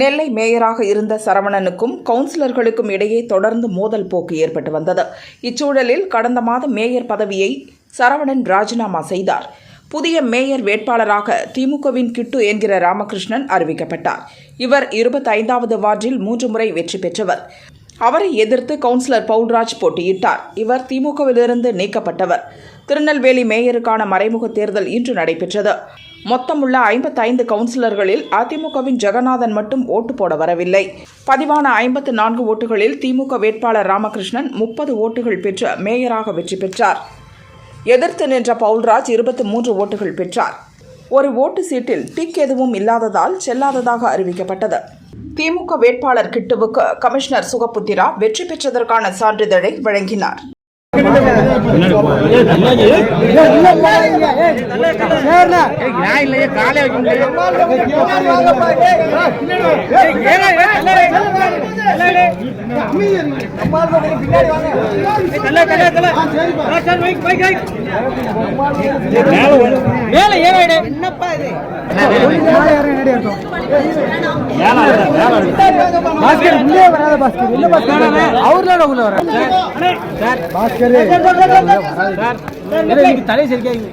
நெல்லை மேயராக இருந்த சரவணனுக்கும் கவுன்சிலர்களுக்கும் இடையே தொடர்ந்து மோதல் போக்கு ஏற்பட்டு வந்தது. இச்சூழலில் கடந்த மாதம் மேயர் பதவியை சரவணன் ராஜினாமா செய்தார். புதிய மேயர் வேட்பாளராக திமுகவின் கிட்டு என்கிற ராமகிருஷ்ணன் அறிவிக்கப்பட்டார். இவர் இருபத்தைந்தாவது வார்டில் மூன்று முறை வெற்றி பெற்றவர். அவரை எதிர்த்து கவுன்சிலர் பவுல்ராஜ் போட்டியிட்டார். இவர் திமுகவிலிருந்து நீக்கப்பட்டவர். திருநெல்வேலி மேயருக்கான மறைமுக தேர்தல் இன்று நடைபெற்றது. மொத்தமுள்ள ஐம்பத்தைந்து கவுன்சிலர்களில் அதிமுகவின் ஜெகநாதன் மட்டும் ஓட்டு போட வரவில்லை. பதிவான ஐம்பத்து நான்கு ஓட்டுகளில் திமுக வேட்பாளர் ராமகிருஷ்ணன் முப்பது ஓட்டுகள் பெற்று மேயராக வெற்றி பெற்றார். எதிர்த்து நின்ற பவுல்ராஜ் இருபத்தி மூன்று ஓட்டுகள் பெற்றார். ஒரு ஓட்டு சீட்டில் டிக் எதுவும் இல்லாததால் செல்லாததாக அறிவிக்கப்பட்டது. திமுக வேட்பாளர் கிட்டுவுக்கு கமிஷனர் சுகபுத்திரா வெற்றி பெற்றதற்கான சான்றிதழை வழங்கினார். நான் என்னப்பா இது. பாஸ்கர் உள்ளே வராத பாஸ்கர் இல்ல. பாஸ்கர். உள்ள வர பாஸ்கர் தலை சரிக்காங்க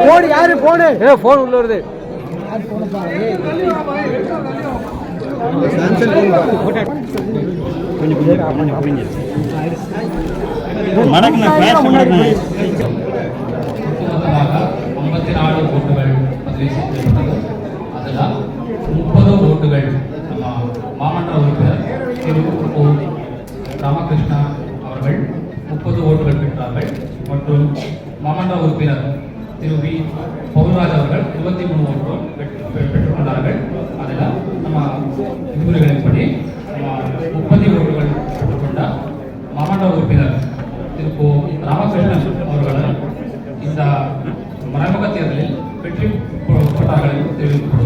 போன் யாரு? போனு. ஏ போன் உள்ள வருது. ஐம்பத்தி நாலு ஓட்டுகள் பதிவு செய்யப்பட்டது அதில் முப்பது ஓட்டுகள் நம்ம மாமன்ற உறுப்பினர் திரு ராமகிருஷ்ணா அவர்கள் முப்பது ஓட்டுகள் பெற்றார்கள் மற்றும் மாமன்ற உறுப்பினர் திரு வி பவுன்ராஜ் அவர்கள் இருபத்தி மூணு ஓட்டுகள் பெற்றுக்கொண்டார்கள். அதில் நம்ம விதிமுறைகளின்படி முப்பத்தி ஓட்டுகள் பெற்றுக்கொண்ட மாவட்ட உறுப்பினர் திரு கோ ராமகிருஷ்ணன் அவர்கள் இந்த மறைமுக தேர்தலில் வெற்றி பெற்றார்கள் என்று தெரிவிக்கப்படுகிறது